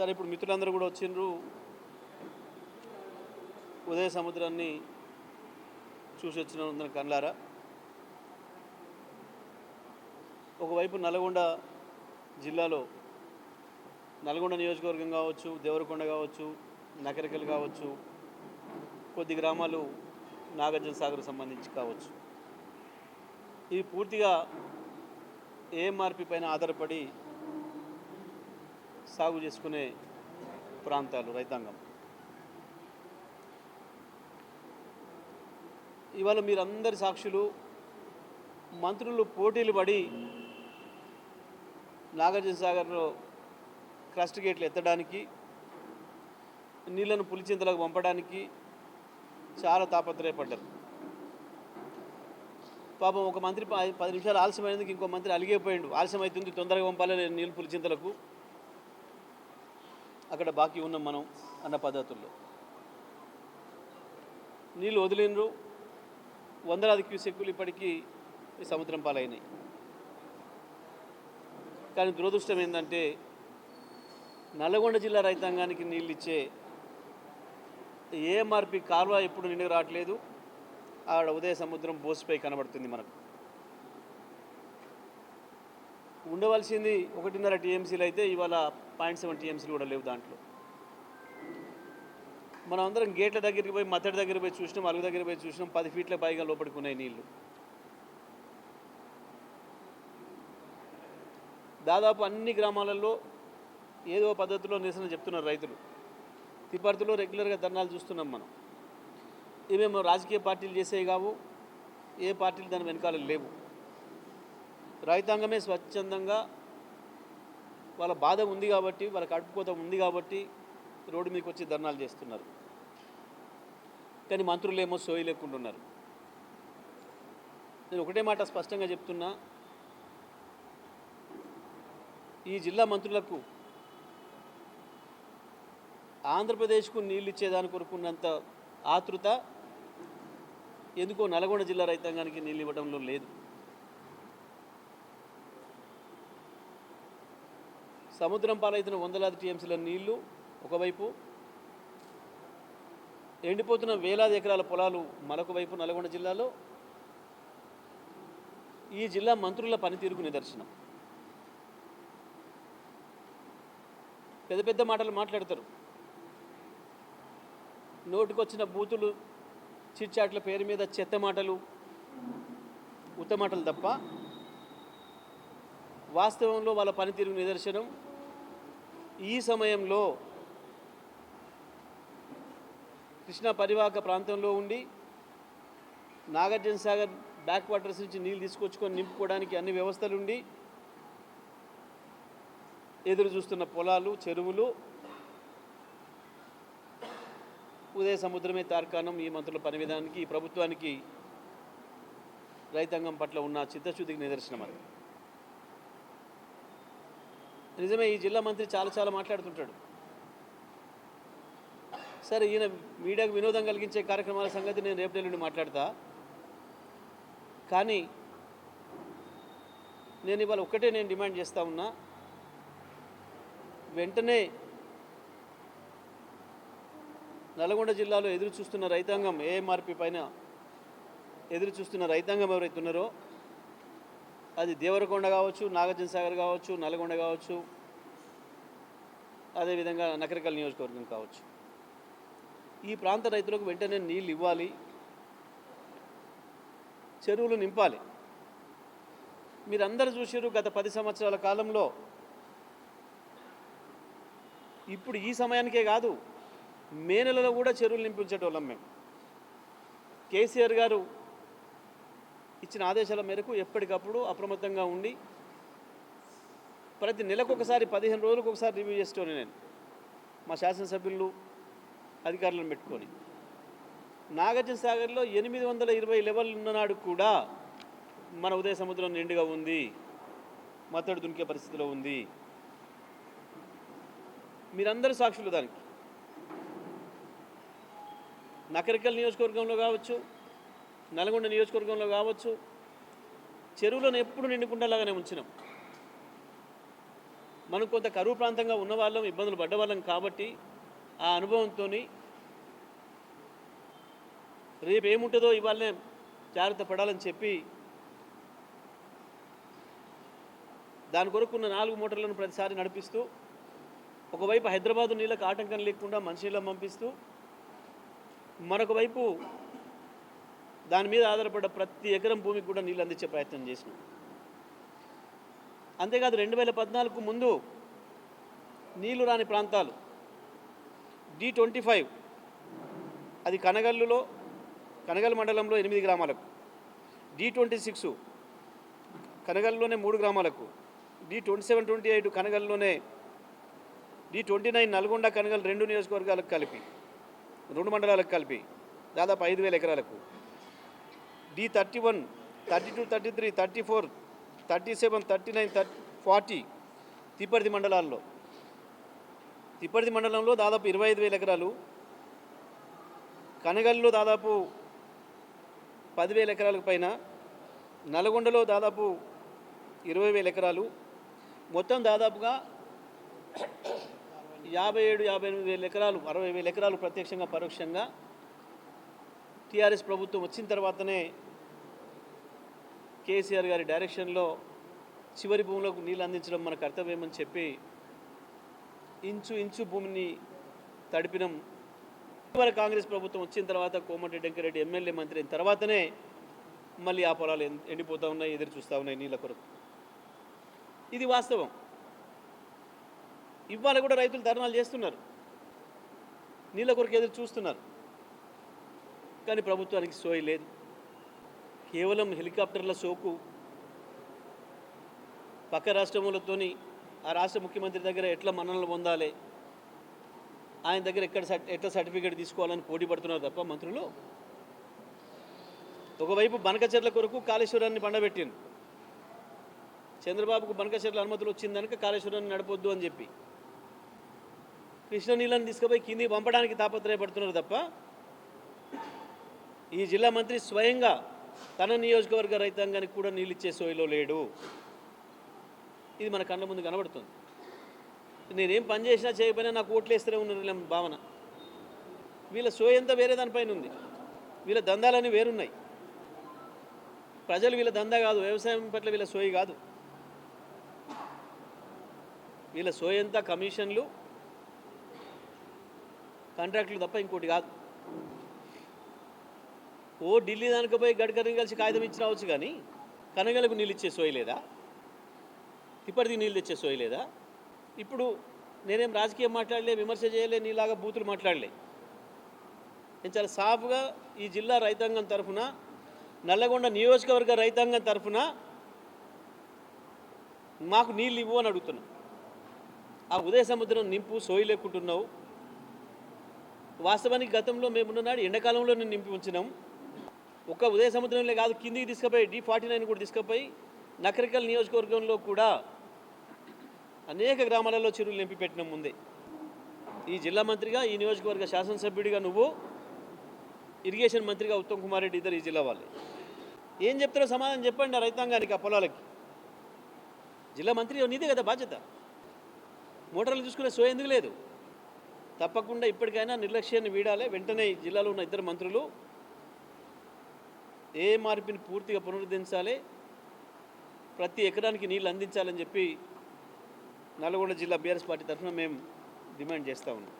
సరే ఇప్పుడు మిత్రులందరూ కూడా వచ్చిండ్రు. ఉదయ సముద్రాన్ని చూసి వచ్చిన కళ్ళారా? ఒకవైపు నల్గొండ జిల్లాలో నల్గొండ నియోజకవర్గం కావచ్చు దేవరకొండ కావచ్చు నకరికలు కావచ్చు కొద్ది గ్రామాలు నాగార్జున సాగర్ సంబంధించి కావచ్చు. ఇవి పూర్తిగా ఏఎంఆర్పి పైన ఆధారపడి సాగు చేసుకునే ప్రాంతాలు రైతాంగం. ఇవాళ మీరందరి సాక్షులు మంత్రులు పోటీలు పడి నాగార్జున సాగర్లో క్రస్ట్ గేట్లు ఎత్తడానికి నీళ్ళను పులిచింతలకు పంపడానికి చాలా తాపత్రయపడ్డారు. పాపం ఒక మంత్రి పది నిమిషాలు ఆలస్యమైనందుకు ఇంకో మంత్రి అలిగిపోయిండు. ఆలస్యం అవుతుంది తొందరగా పంపాలి నేను నీళ్ళు పులిచింతలకు. అక్కడ బాకీ ఉన్నాం మనం అన్న పద్ధతుల్లో నీళ్ళు వదిలినరు. వందలాది క్యూసెక్కులు ఇప్పటికీ సముద్రం పాలైనాయి. కానీ దురదృష్టం ఏంటంటే నల్లగొండ జిల్లా రైతాంగానికి నీళ్ళు ఇచ్చే ఏఎంఆర్పి కాలువ ఎప్పుడు నిండుకు రావట్లేదు. ఆడ ఉదయ సముద్రం బోసిపై కనబడుతుంది మనకు. ఉండవలసింది ఒకటిన్నర టీఎంసీలు అయితే ఇవాళ పాయింట్ సెవెన్ టీఎంసీలు కూడా లేవు దాంట్లో. మనం అందరం గేట్ల దగ్గరికి పోయి మత్తడి దగ్గర పోయి చూసినాం అలుగు దగ్గర పోయి చూసినాం పది ఫీట్ల పైగా లోపలికి ఉన్నాయి నీళ్ళు. దాదాపు అన్ని గ్రామాలలో ఏదో పద్ధతిలో నిరసన చెప్తున్నారు రైతులు. తిప్పర్తిలో రెగ్యులర్గా ధర్నాలు చూస్తున్నాం మనం. ఇవేమో రాజకీయ పార్టీలు చేసేవి కావు ఏ పార్టీలు దాని వెనకాల లేవు. రైతాంగమే స్వచ్ఛందంగా వాళ్ళ బాధ ఉంది కాబట్టి వాళ్ళ కడుపుకోత ఉంది కాబట్టి రోడ్డు మీదకి వచ్చి ధర్నాలు చేస్తున్నారు. కానీ మంత్రులు ఏమో సోయి లేకుండా ఉన్నారు. నేను ఒకటే మాట స్పష్టంగా చెప్తున్నా. ఈ జిల్లా మంత్రులకు ఆంధ్రప్రదేశ్కు నీళ్ళు ఇచ్చేదాని కొరకున్నంత ఆతృత ఎందుకో నల్గొండ జిల్లా రైతాంగానికి నీళ్ళు ఇవ్వడంలో లేదు. సముద్రం పాలైతున్న వందలాది టీఎంసీల నీళ్ళు ఒకవైపు ఎండిపోతున్న వేలాది ఎకరాల పొలాలు మరొక వైపు నల్గొండ జిల్లాలో. ఈ జిల్లా మంత్రుల పనితీరుకు నిదర్శనం. పెద్ద పెద్ద మాటలు మాట్లాడతారు. నోటికొచ్చిన బూతులు చిట్చాట్ల పేరు మీద చెత్త మాటలు ఉత్త మాటలు తప్ప వాస్తవంలో వాళ్ళ పనితీరుకు నిదర్శనం. ఈ సమయంలో కృష్ణా పరివాహక ప్రాంతంలో ఉండి నాగార్జున సాగర్ బ్యాక్ వాటర్స్ నుంచి నీళ్ళు తీసుకొచ్చుకొని నింపుకోవడానికి అన్ని వ్యవస్థలు ఉండి ఎదురు చూస్తున్న పొలాలు చెరువులు ఉదయ సముద్రమే తార్కాణం ఈ మంత్రుల పని విధానానికి ఈ ప్రభుత్వానికి రైతాంగం పట్ల ఉన్న చిత్తశుద్ధికి నిదర్శనం అది నిజమే ఈ జిల్లా మంత్రి చాలా చాలా మాట్లాడుతుంటాడు. సరే ఈయన మీడియాకు వినోదం కలిగించే కార్యక్రమాల సంగతి నేను రేపు నుండి మాట్లాడతా. కానీ నేను ఇవాళ ఒక్కటే నేను డిమాండ్ చేస్తా ఉన్నా. వెంటనే నల్గొండ జిల్లాలో ఎదురు చూస్తున్న రైతాంగం ఏఎంఆర్పి పైన ఎదురు చూస్తున్న రైతాంగం ఎవరైతే ఉన్నారో అది దేవరకొండ కావచ్చు నాగార్జున సాగర్ కావచ్చు నల్గొండ కావచ్చు అదేవిధంగా నకరికల్ నియోజకవర్గం కావచ్చు. ఈ ప్రాంత రైతులకు వెంటనే నీళ్ళు ఇవ్వాలి చెరువులు నింపాలి. మీరందరూ చూసారు గత పది సంవత్సరాల కాలంలో ఇప్పుడు ఈ సమయానికే కాదు మే నెలలో కూడా చెరువులు నింపించేటోళ్ళం మేము. కేసీఆర్ గారు ఇచ్చిన ఆదేశాల మేరకు ఎప్పటికప్పుడు అప్రమత్తంగా ఉండి ప్రతి నెలకు ఒకసారి పదిహేను రోజులకు ఒకసారి రివ్యూ చేసేటోని నేను. మా శాసనసభ్యులు అధికారులను పెట్టుకొని. నాగార్జున సాగర్లో ఎనిమిది వందల ఇరవై లెవెల్ ఉన్ననాడు కూడా మన ఉదయ సముద్రం నిండుగా ఉంది. మత్తడు దునికే పరిస్థితిలో ఉంది. మీరందరూ సాక్షులు దానికి. నకరికల్ నియోజకవర్గంలో కావచ్చు నల్గొండ నియోజకవర్గంలో కావచ్చు చెరువులను ఎప్పుడు నిండుకుండలాగానే ఉంచినాం. మనం కొంత కరువు ప్రాంతంగా ఉన్న వాళ్ళం ఇబ్బందులు పడ్డ వాళ్ళం కాబట్టి ఆ అనుభవంతో రేపు ఏముంటుందో ఇవాళనే జాగ్రత్త పడాలని చెప్పి దాని కొరకు ఉన్న నాలుగు మోటార్లను ప్రతిసారి నడిపిస్తూ ఒకవైపు హైదరాబాదు నీళ్ళకు ఆటంకం లేకుండా మనిషిలో పంపిస్తూ మరొక వైపు దాని మీద ఆధారపడ్డ ప్రతి ఎకరం భూమికి కూడా నీళ్ళు అందించే ప్రయత్నం చేసినాం. అంతేకాదు రెండు వేల పద్నాలుగు ముందు నీళ్ళు రాని ప్రాంతాలు డి ట్వంటీ ఫైవ్ అది కనగల్లులో కనగల్ మండలంలో ఎనిమిది గ్రామాలకు డి ట్వంటీ సిక్స్ కనగల్లోనే మూడు గ్రామాలకు D twenty seven twenty eight కనగల్లోనే D twenty nine Nalgonda Kanagal రెండు నియోజకవర్గాలకు కలిపి రెండు మండలాలకు కలిపి దాదాపు ఐదు వేల ఎకరాలకు D thirty one thirty two thirty three thirty four thirty seven thirty nine thirty forty Tipparthi మండలాల్లో. తిప్పర్తి మండలంలో దాదాపు ఇరవై ఐదు వేల ఎకరాలు. కనగల్లో దాదాపు పదివేల ఎకరాలకు పైన. నల్గొండలో దాదాపు ఇరవై వేల ఎకరాలు. మొత్తం దాదాపుగా యాభై ఏడు యాభై ఎనిమిది వేల ఎకరాలు అరవై వేల ఎకరాలు ప్రత్యక్షంగా పరోక్షంగా టీఆర్ఎస్ ప్రభుత్వం వచ్చిన తర్వాతనే కేసీఆర్ గారి డైరెక్షన్లో చివరి భూములకు నీళ్ళు అందించడం మన కర్తవ్యమని చెప్పి ఇంచు ఇంచు భూమిని తడిపినం. ఇటీవల కాంగ్రెస్ ప్రభుత్వం వచ్చిన తర్వాత కోమటిరెడ్డి వెంకరెడ్డి ఎమ్మెల్యే మంత్రి అయిన తర్వాతనే మళ్ళీ ఆ పొలాలు ఎండిపోతూ ఉన్నాయి ఎదురు చూస్తూ ఉన్నాయి నీళ్ళ కొరకు. ఇది వాస్తవం. ఇవాళ కూడా రైతులు ధర్నాలు చేస్తున్నారు. నీళ్ళ కొరకు ఎదురు చూస్తున్నారు. కానీ ప్రభుత్వానికి సోయి లేదు. కేవలం హెలికాప్టర్ల సోకు పక్క రాష్ట్రములతోని ఆ రాష్ట్ర ముఖ్యమంత్రి దగ్గర ఎట్లా మన్ననలు పొందాలి? ఆయన దగ్గర ఎక్కడ ఎట్లా సర్టిఫికేట్ తీసుకోవాలని పోటీ పడుతున్నారు తప్ప మంత్రులు? ఒకవైపు బనకచెర్ల కొరకు కాళేశ్వరాన్ని పండబెట్టింది చంద్రబాబుకు బనకచెర్ల అనుమతులు వచ్చిందనక కాళేశ్వరాన్ని నడపొద్దు అని చెప్పి. కృష్ణ నీళ్ళని తీసుకుపోయి కింది పంపడానికి తాపత్రయపడుతున్నారు తప్ప ఈ జిల్లా మంత్రి స్వయంగా తన నియోజకవర్గ రైతాంగానికి కూడా నీళ్ళు ఇచ్చే సోయిలో లేడు. ఇది మన కళ్ళ ముందు కనబడుతుంది. నేనేం పని చేసినా చేయకపోయినా నాకు ఓట్లు వేస్తూనే ఉన్న భావన. వీళ్ళ సోయ అంతా వేరే దానిపైన ఉంది. వీళ్ళ దందాలన్నీ వేరున్నాయి. ప్రజలు వీళ్ళ దందా కాదు వ్యవసాయం పట్ల వీళ్ళ సోయి కాదు. వీళ్ళ సోయంతా కమిషన్లు కాంట్రాక్టులు తప్ప ఇంకోటి కాదు. ఓ ఢిల్లీ దానికి పోయి గడ్కరీని కలిసి కాగితం ఇచ్చి రావచ్చు కానీ కనగలకు నీళ్ళు ఇచ్చే సోయలేదా తిప్పటికి నీళ్ళు తెచ్చే సోయలేదా ఇప్పుడు నేనేం రాజకీయం మాట్లాడలే విమర్శ చేయలే నీలాగా బూతులు మాట్లాడలే. నేను చాలా సాఫ్గా ఈ జిల్లా రైతాంగం తరఫున నల్లగొండ నియోజకవర్గ రైతాంగం తరఫున మాకు నీళ్ళు ఇవ్వు అని అడుగుతున్నాం. ఆ ఉదయ సముద్రం నింపు సోయి లేకుంటున్నావు. వాస్తవానికి గతంలో మేమున్ననాడు ఎండాకాలంలో నేను నింపి ఉంచినాం. ఒక్క ఉదయ సముద్రంలో కాదు కిందికి తీసుకుపోయి డి ఫార్టీ నైన్ కూడా తీసుకుపోయి నకరికల్ నియోజకవర్గంలో కూడా అనేక గ్రామాలలో చెరువులు నింపి పెట్టిన ముందే. ఈ జిల్లా మంత్రిగా ఈ నియోజకవర్గ శాసనసభ్యుడిగా నువ్వు ఇరిగేషన్ మంత్రిగా ఉత్తమ్ కుమార్ రెడ్డి ఇద్దరు ఈ జిల్లా వాళ్ళే. ఏం చెప్తారో సమాధానం చెప్పండి ఆ రైతాంగానికి ఆ పొలాలకి. జిల్లా మంత్రి నీదే కదా బాధ్యత. మోటార్లు చూసుకునే సో ఎందుకు లేదు? తప్పకుండా ఇప్పటికైనా నిర్లక్ష్యాన్ని వీడాలి. వెంటనే జిల్లాలో ఉన్న ఇద్దరు మంత్రులు ఏ మార్పిని పూర్తిగా పునరుద్ధరించాలి? ప్రతి ఎకరానికి నీళ్ళు అందించాలని చెప్పి నల్గొండ జిల్లా బీఆర్ఎస్ పార్టీ తరఫున మేము డిమాండ్ చేస్తూ ఉన్నాం.